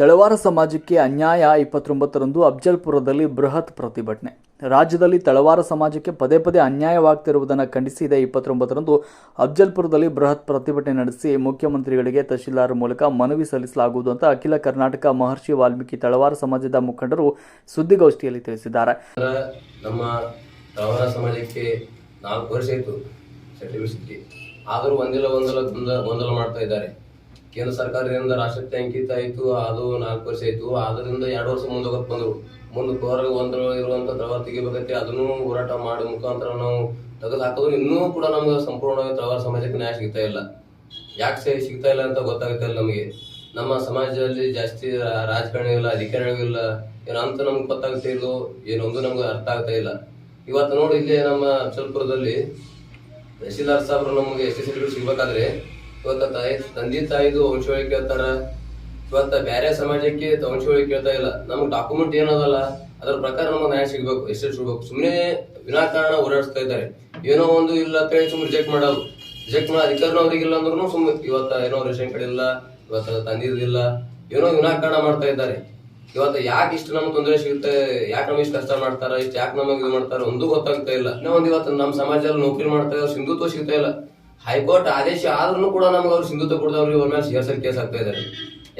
ತಳವಾರ ಸಮಾಜಕ್ಕೆ ಅನ್ಯಾಯ ಇಪ್ಪತ್ತೊಂಬತ್ತರಂದು ಅಫ್ಜಲ್ಪುರದಲ್ಲಿ ಬೃಹತ್ ಪ್ರತಿಭಟನೆ. ರಾಜ್ಯದಲ್ಲಿ ತಳವಾರ ಸಮಾಜಕ್ಕೆ ಪದೇ ಪದೇ ಅನ್ಯಾಯವಾಗ್ತಿರುವುದನ್ನು ಖಂಡಿಸಿ ಇದೇ ಇಪ್ಪತ್ತೊಂಬತ್ತರಂದು ಅಫ್ಜಲ್ಪುರದಲ್ಲಿ ಬೃಹತ್ ಪ್ರತಿಭಟನೆ ನಡೆಸಿ ಮುಖ್ಯಮಂತ್ರಿಗಳಿಗೆ ತಹಶೀಲ್ದಾರ್ ಮೂಲಕ ಮನವಿ ಸಲ್ಲಿಸಲಾಗುವುದು ಅಂತ ಅಖಿಲ ಕರ್ನಾಟಕ ಮಹರ್ಷಿ ವಾಲ್ಮೀಕಿ ತಳವಾರ ಸಮಾಜದ ಮುಖಂಡರು ಸುದ್ದಿಗೋಷ್ಠಿಯಲ್ಲಿ ತಿಳಿಸಿದ್ದಾರೆ. ನಮ್ಮ ತಳವಾರ ಸಮಾಜಕ್ಕೆ ನಾಲ್ಕು ವರ್ಷ ಆದರೂ ಒಂದಿಲ್ಲ ಗೊಂದಲ ಮಾಡ್ತಾ ಇದ್ದಾರೆ. ಕೇಂದ್ರ ಸರ್ಕಾರದಿಂದ ರಾಷ್ಟ್ರಕ್ಕೆ ಅಂಕಿತ ಆಯಿತು, ಅದು ನಾಲ್ಕು ವರ್ಷ ಆಯಿತು. ಅದರಿಂದ ಎರಡು ವರ್ಷ ಮುಂದೆ ಹೋಗಕ್ಕೆ ಬಂದರು. ಮುಂದೆ ಹೊರಗೆ ಒಂದು ಇರುವಂಥ ತಳವಾರ ತೆಗಿಬೇಕಂತೆ, ಅದನ್ನು ಹೋರಾಟ ಮಾಡಿ ಮುಖಾಂತರ ನಾವು ತೆಗೆದು ಹಾಕಿದ್ರು ಇನ್ನೂ ಕೂಡ ನಮ್ಗೆ ಸಂಪೂರ್ಣವಾಗಿ ದ್ರವ ಸಮಾಜಕ್ಕೆ ನ್ಯಾಯ ಸಿಗ್ತಾ ಇಲ್ಲ. ಯಾಕೆ ಸರಿ ಸಿಗ್ತಾ ಇಲ್ಲ ಅಂತ ಗೊತ್ತಾಗ್ತಾ ಇಲ್ಲ ನಮಗೆ. ನಮ್ಮ ಸಮಾಜದಲ್ಲಿ ಜಾಸ್ತಿ ರಾ- ರಾಜಕಾರಣಿ ಇಲ್ಲ ಅಧಿಕಾರಿಗಳು ಇಲ್ಲ ಏನೋ ಅಂತ ನಮ್ಗೆ ಗೊತ್ತಾಗ್ತಾ ಇಲ್ಲೋ ಏನೊಂದು ನಮ್ಗೆ ಅರ್ಥ ಆಗ್ತಾ ಇಲ್ಲ. ಇವತ್ತು ನೋಡಿ ಇಲ್ಲಿ ನಮ್ಮ ಅಫ್ಜಲ್ಪುರದಲ್ಲಿ ತಹಶೀಲ್ದಾರ್ ಸಾಹಬ್ರು ನಮಗೆ ಎಸ್ ಎಸ್ ಸಿಗ್ಬೇಕಾದ್ರೆ ಇವತ್ತ ತಾಯಿ, ತಂದೆ ತಾಯಿದು ವಂಶವಳಿ ಕೇಳ್ತಾರ. ಇವತ್ತ ಬೇರೆ ಸಮಾಜಕ್ಕೆ ವಂಶವಳಿ ಕೇಳ್ತಾ ಇಲ್ಲ. ನಮ್ಗೆ ಡಾಕ್ಯುಮೆಂಟ್ ಏನದಲ್ಲ ಅದ್ರ ಪ್ರಕಾರ ನಮಗೆ ನ್ಯಾಯ ಸಿಗ್ಬೇಕು ಎಷ್ಟು ಸಿಗ್ಬೇಕು. ಸುಮ್ಮನೆ ವಿನಾಕಾರಣ ಓಡಾಡಿಸ್ತಾ ಇದ್ದಾರೆ. ಏನೋ ಒಂದು ಇಲ್ಲ ಅಂತ ಹೇಳಿ ಸುಮ್ಮನೆ ರಿಜೆಕ್ಟ್ ಮಾಡೋದು ರಿಜೆಕ್ಟ್ ಮಾಡೋ ಅಧಿಕಾರನೂ ಅವ್ರಿಗಿಲ್ಲ ಅಂದ್ರೂ ಸುಮ್ಮನೆ ಇವತ್ತ ಏನೋ ರೇಷನ್ ಕಾರ್ಡ್ ಇಲ್ಲ, ಇವತ್ತ ತಂದಿರಲಿಲ್ಲ ಏನೋ ವಿನಾಕಾರಣ ಮಾಡ್ತಾ ಇದ್ದಾರೆ. ಇವತ್ತು ಯಾಕೆ ಇಷ್ಟು ನಮ್ಗೆ ತೊಂದರೆ ಸಿಗುತ್ತೆ? ಯಾಕೆ ನಮಗೆ ಇಷ್ಟು ಕಷ್ಟ ಮಾಡ್ತಾರ? ಇಷ್ಟು ಯಾಕೆ ನಮಗೆ ಇದು ಮಾಡ್ತಾರ? ಒಂದು ಗೊತ್ತಾಗ್ತಾ ಇಲ್ಲ. ಇನ್ನೊಂದು ಇವತ್ತು ನಮ್ಮ ಸಮಾಜದಲ್ಲಿ ನೌಕರಿ ಮಾಡ್ತಾ ಇದ್ದಾರೆ ಸಿಂಧುತ್ವ ಸಿಗ್ತಾ ಇಲ್ಲ. ಹೈಕೋರ್ಟ್ ಆದೇಶ ಆದ್ರೂ ಕೂಡ ನಮ್ಗೆ ಅವ್ರು ಸಿಂಧುತ್ವ ಕೊಡ್ದವ್ರು ಇವ್ರ ಮೇಲೆ ಸೇರ್ಸಲ್ ಕೇಸ್ ಆಗ್ತಾ ಇದ್ದಾರೆ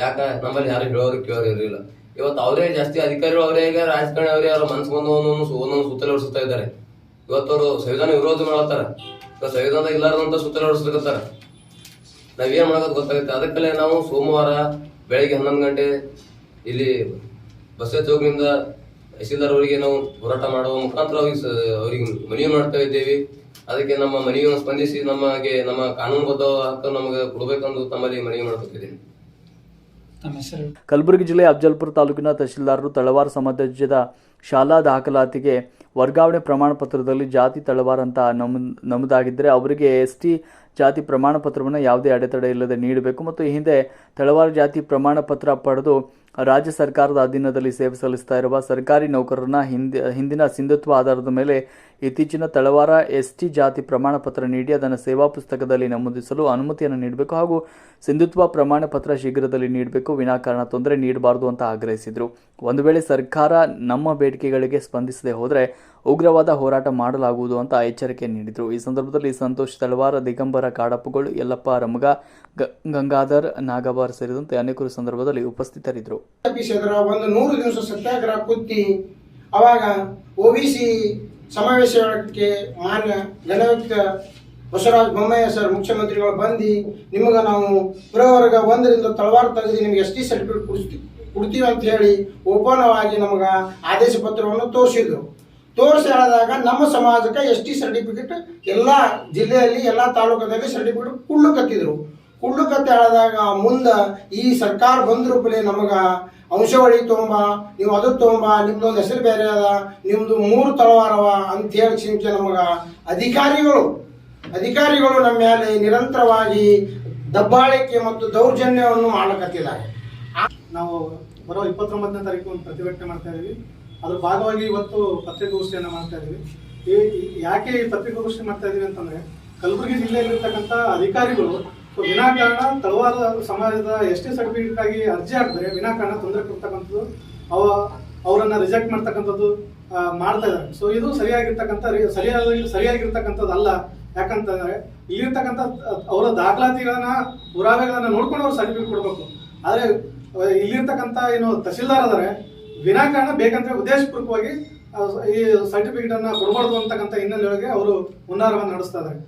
ಯಾಕ? ನಮ್ಮಲ್ಲಿ ಯಾರು ಹೇಳೋರು ಕೇಳೋರು ಇರಲಿಲ್ಲ. ಇವತ್ತು ಅವರೇ ಜಾಸ್ತಿ ಅಧಿಕಾರಿಗಳು ಅವರೇ ಈಗ ರಾಜಕಾರಣಿ ಅವರೇ ಅವ್ರ ಮನ್ಸು ಬಂದು ಒಂದೊಂದು ಒಂದೊಂದು ಸುತ್ತಲೆ ಇವತ್ತು ಅವರು ಸಂವಿಧಾನ ವಿರೋಧ ಮಾಡತ್ತಾರ. ಇವತ್ತು ಸಂವಿಧಾನ ಇಲ್ಲಾರ್ದಂತ ಸುತ್ತಲೆ ಹೊಡಿಸ್ಲಿಕತ್ತಾರ ನಾವೇನ್ ಮಾಡೋದು ಗೊತ್ತಾಗುತ್ತೆ? ಅದಕ್ಕಲ್ಲೇ ನಾವು ಸೋಮವಾರ ಬೆಳಿಗ್ಗೆ ಹನ್ನೊಂದು ಗಂಟೆ ಇಲ್ಲಿ ಬಸವ ಚೌಕ್ನಿಂದ ತಹಸೀಲ್ದಾರ್ ಅವರಿಗೆ ನಾವು ಹೋರಾಟ ಮಾಡುವ ಮುಖಾಂತರ ಅವ್ರಿಗೆ ಅವ್ರಿಗೆ ಮನವಿ ಮಾಡ್ತಾ ಇದ್ದೇವೆ. ಅದಕ್ಕೆ ನಮ್ಮ ಮನೆಯನ್ನು ಸ್ಪಂದಿಸಿ ನಮಗೆ ನಮ್ಮ ಕಾನೂನುಬದ್ಧ ಹಕ್ಕು ನಮಗೆ ಕೊಡಬೇಕೆಂದು ತಮ್ಮಲ್ಲಿ ಮನವಿ ಮಾಡ್ಕೊತಿದ್ದೀನಿ. ಕಲಬುರಗಿ ಜಿಲ್ಲೆ ಅಫಜಲ್ಪುರ ತಾಲೂಕಿನ ತಹಶೀಲ್ದಾರರು ತಳವಾರ ಸಮಾಜದ ಶಾಲಾ ದಾಖಲಾತಿಗೆ ವರ್ಗಾವಣೆ ಪ್ರಮಾಣ ಪತ್ರದಲ್ಲಿ ಜಾತಿ ತಳವಾರ ಅಂತ ನಮ್ ನಮೂದಾಗಿದ್ದರೆ ಅವರಿಗೆ ಎಸ್ ಟಿ ಜಾತಿ ಪ್ರಮಾಣ ಪತ್ರವನ್ನು ಯಾವುದೇ ಅಡೆತಡೆ ಇಲ್ಲದೆ ನೀಡಬೇಕು ಮತ್ತು ಈ ಹಿಂದೆ ತಳವಾರ ಜಾತಿ ಪ್ರಮಾಣ ಪತ್ರ ಪಡೆದು ರಾಜ್ಯ ಸರ್ಕಾರದ ಅಧೀನದಲ್ಲಿ ಸೇವೆ ಸಲ್ಲಿಸ್ತಾ ಇರುವ ಸರ್ಕಾರಿ ನೌಕರರನ್ನ ಹಿಂದೆ ಹಿಂದಿನ ಸಿಂಧುತ್ವ ಆಧಾರದ ಮೇಲೆ ಇತ್ತೀಚಿನ ತಳವಾರ ಎಸ್ ಟಿ ಜಾತಿ ಪ್ರಮಾಣ ಪತ್ರ ನೀಡಿ ಅದನ್ನು ಸೇವಾ ಪುಸ್ತಕದಲ್ಲಿ ನಮೂದಿಸಲು ಅನುಮತಿಯನ್ನು ನೀಡಬೇಕು ಹಾಗೂ ಸಿಂಧುತ್ವ ಪ್ರಮಾಣ ಪತ್ರ ಶೀಘ್ರದಲ್ಲಿ ನೀಡಬೇಕು, ವಿನಾಕಾರಣ ತೊಂದರೆ ನೀಡಬಾರದು ಅಂತ ಆಗ್ರಹಿಸಿದರು. ಒಂದು ವೇಳೆ ಸರ್ಕಾರ ನಮ್ಮ ಬೇಡಿಕೆಗಳಿಗೆ ಸ್ಪಂದಿಸದೆ ಹೋದರೆ ಉಗ್ರವಾದ ಹೋರಾಟ ಮಾಡಲಾಗುವುದು ಅಂತ ಎಚ್ಚರಿಕೆ ನೀಡಿದರು. ಈ ಸಂದರ್ಭದಲ್ಲಿ ಸಂತೋಷ್ ತಳವಾರ, ದಿಗಂಬರ, ಕಾಡಪ್ಪಗಳು, ಯಲ್ಲಪ್ಪ ರಮಗ ಗಂಗಾಧರ್, ನಾಗಬಾರ್ ಸೇರಿದಂತೆ ಅನೇಕರು ಸಂದರ್ಭದಲ್ಲಿ ಉಪಸ್ಥಿತರಿದ್ದರು. ಒಂದು ನೂರು ದಿವಸ ಸತ್ಯಾಗ್ರಹ ಕುತ್ತಿ ಅವಾಗ ಒ ಬಿ ಸಿ ಸಮಾವೇಶಕ್ಕೆ ಮಾನ್ಯ ಗಣಯುಕ್ತ ಬಸವರಾಜ ಬೊಮ್ಮಯ್ಯ ಸರ್, ಮುಖ್ಯಮಂತ್ರಿಗಳು ಬಂದು ನಿಮಗೆ ನಾವು ಪ್ರವರ್ಗ ಒಂದರಿಂದ ತಳವಾರ ತೆಗೆದು ನಿಮಗೆ ಎಸ್ ಟಿ ಸರ್ಟಿಫಿಕೇಟ್ ಕೊಡಿಸ್ತೀವಿ. ಕೊಡ್ತೀವಿ ಅಂತ ಹೇಳಿ ಓಪನವಾಗಿ ನಮಗೆ ಆದೇಶ ಪತ್ರವನ್ನು ತೋರಿಸಿದ್ರು. ತೋರಿಸಿ ಹೇಳಿದಾಗ ನಮ್ಮ ಸಮಾಜಕ್ಕೆ ಎಸ್ ಟಿ ಸರ್ಟಿಫಿಕೇಟ್ ಎಲ್ಲ ಜಿಲ್ಲೆಯಲ್ಲಿ, ಎಲ್ಲ ತಾಲೂಕದಲ್ಲಿ ಸರ್ಟಿಫಿಕೇಟ್ ಕುಳ್ಳುಕತ್ತಿದ್ರು ಕತೆ ಹೇಳಿದಾಗ ಮುಂದೆ ಈ ಸರ್ಕಾರ ಬಂದ್ರು ಬಲೆ ನಮಗೆ ಅಂಶವಳಿ ತೊಗೊಂಬ, ನೀವು ಅದು ತೊಗೊಂಬ, ನಿಮ್ದೊಂದು ಹೆಸರು ಬೇರೆ ಅದ, ನಿಮ್ದು ಮೂರು ತಳವಾರವ ಅಂತ ಹೇಳಿ ಚಿಂತೆ ನಮಗೆ ಅಧಿಕಾರಿಗಳು. ಅಧಿಕಾರಿಗಳು ನಮ್ಮ ಮೇಲೆ ನಿರಂತರವಾಗಿ ದಬ್ಬಾಳಿಕೆ ಮತ್ತು ದೌರ್ಜನ್ಯವನ್ನು ಮಾಡಕತ್ತಿದ್ದಾರೆ ನಾವು ಬರೋ ಇಪ್ಪತ್ತೊಂಬತ್ತನೇ ತಾರೀಕು ಒಂದು ಪ್ರತಿಭಟನೆ ಮಾಡ್ತಾ ಇದೀವಿ ಅದ್ರ ಭಾಗವಾಗಿ ಇವತ್ತು ಪತ್ರಿಕಾಗೋಷ್ಠಿಯನ್ನು ಮಾಡ್ತಾ ಇದೀವಿ ಯಾಕೆ ಈ ಪತ್ರಿಕಾಗೋಷ್ಠಿ ಮಾಡ್ತಾ ಇದೀವಿ ಅಂತಂದ್ರೆ, ಕಲಬುರಗಿ ಜಿಲ್ಲೆಯಲ್ಲಿರ್ತಕ್ಕಂಥ ಅಧಿಕಾರಿಗಳು ವಿನಾಕಾರಣ ತಳವಾರ ಸಮಾಜದ ಎಸ್ ಟಿ ಸರ್ಟಿಫಿಕೇಟ್ ಆಗಿ ಅರ್ಜಿ ಹಾಕಿದ್ರೆ ವಿನಾಕಾರಣ ತೊಂದರೆ ಕೊಡ್ತಕ್ಕಂಥದ್ದು, ಅವ ಅವರನ್ನು ರಿಜೆಕ್ಟ್ ಮಾಡ್ತಕ್ಕಂಥದ್ದು ಮಾಡ್ತಾ ಇದ್ದಾರೆ. ಸೊ ಇದು ಸರಿಯಾಗಿರ್ತಕ್ಕಂಥ ಸರಿಯಾದ ಸರಿಯಾಗಿ, ಸರಿಯಾಗಿರ್ತಕ್ಕಂಥದ್ದು ಅಲ್ಲ. ಯಾಕಂತಂದ್ರೆ ಇಲ್ಲಿರ್ತಕ್ಕಂಥ ಅವರ ದಾಖಲಾತಿಗಳನ್ನ, ಪುರಾವೆಗಳನ್ನ ನೋಡ್ಕೊಂಡು ಅವ್ರು ಸರ್ಟಿಫಿಕೇಟ್ ಕೊಡಬೇಕು. ಆದರೆ ಇಲ್ಲಿರ್ತಕ್ಕಂಥ ಏನು ತಹಸೀಲ್ದಾರ್ ಅದಾರೆ ವಿನಾಕಾರಣ ಬೇಕಂತ ಉದ್ದೇಶಪೂರ್ವಕವಾಗಿ ಈ ಸರ್ಟಿಫಿಕೇಟ್ ಅನ್ನ ಕೊಡಬಾರ್ದು ಅಂತಕ್ಕಂಥ ಹಿನ್ನೆಲೆಯೊಳಗೆ ಅವರು ಹುನ್ನಾರವನ್ನು ನಡೆಸ್ತಾ ಇದ್ದಾರೆ.